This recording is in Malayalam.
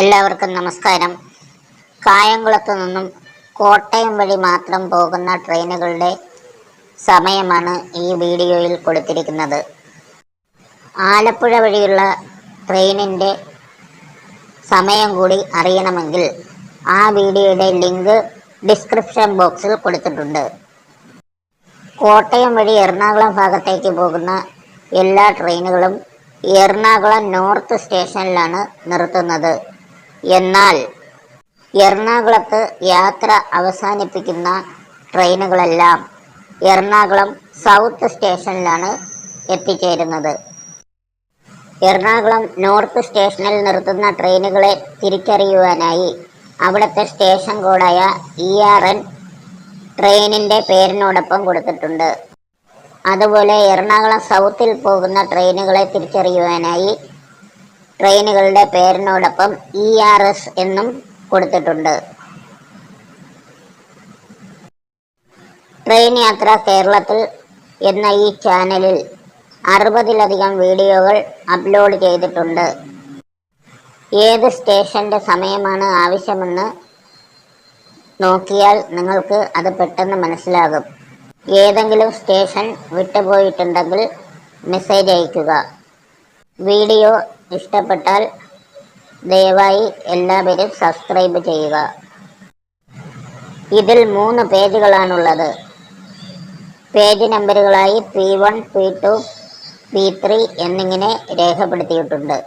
എല്ലാവർക്കും നമസ്കാരം. കായംകുളത്തു നിന്നും കോട്ടയം വഴി മാത്രം പോകുന്ന ട്രെയിനുകളുടെ സമയമാണ് ഈ വീഡിയോയിൽ കൊടുത്തിരിക്കുന്നത്. ആലപ്പുഴ വഴിയുള്ള ട്രെയിനിന്റെ സമയം കൂടി അറിയണമെങ്കിൽ ആ വീഡിയോയുടെ ലിങ്ക് ഡിസ്ക്രിപ്ഷൻ ബോക്സിൽ കൊടുത്തിട്ടുണ്ട്. കോട്ടയം വഴി എറണാകുളം ഭാഗത്തേക്ക് പോകുന്ന എല്ലാ ട്രെയിനുകളും എറണാകുളം നോർത്ത് സ്റ്റേഷനിലാണ് നിർത്തുന്നത്. എന്നാൽ എറണാകുളത്ത് യാത്ര അവസാനിപ്പിക്കുന്ന ട്രെയിനുകളെല്ലാം എറണാകുളം സൗത്ത് സ്റ്റേഷനിലാണ് എത്തിച്ചേരുന്നത്. എറണാകുളം നോർത്ത് സ്റ്റേഷനിൽ നിർത്തുന്ന ട്രെയിനുകളെ തിരിച്ചറിയുവാനായി അവിടുത്തെ സ്റ്റേഷൻ കോഡായ ഇ ആർ എൻ ട്രെയിനിന്റെ പേരിനോടൊപ്പം കൊടുത്തിട്ടുണ്ട്. അതുപോലെ എറണാകുളം സൗത്തിൽ പോകുന്ന ട്രെയിനുകളെ തിരിച്ചറിയുവാനായി ട്രെയിനുകളുടെ പേരിനോടൊപ്പം ഇ ആർ എസ് എന്നും കൊടുത്തിട്ടുണ്ട്. ട്രെയിൻ യാത്ര കേരളത്തിൽ എന്ന ഈ ചാനലിൽ അറുപതിലധികം വീഡിയോകൾ അപ്ലോഡ് ചെയ്തിട്ടുണ്ട്. ഏത് സ്റ്റേഷന്റെ സമയമാണ് ആവശ്യമെന്ന് നോക്കിയാൽ നിങ്ങൾക്ക് അത് പെട്ടെന്ന് മനസ്സിലാകും. ഏതെങ്കിലും സ്റ്റേഷൻ വിട്ടുപോയിട്ടുണ്ടെങ്കിൽ മെസ്സേജ് അയയ്ക്കുക. വീഡിയോ ഇഷ്ടപ്പെട്ടാൽ ദയവായി എല്ലാവരും സബ്സ്ക്രൈബ് ചെയ്യുക. ഇതിൽ മൂന്ന് പേജുകളാണുള്ളത്. Page നമ്പറുകളായി P one P two P three എന്നിങ്ങനെ രേഖപ്പെടുത്തിയിട്ടുണ്ട്.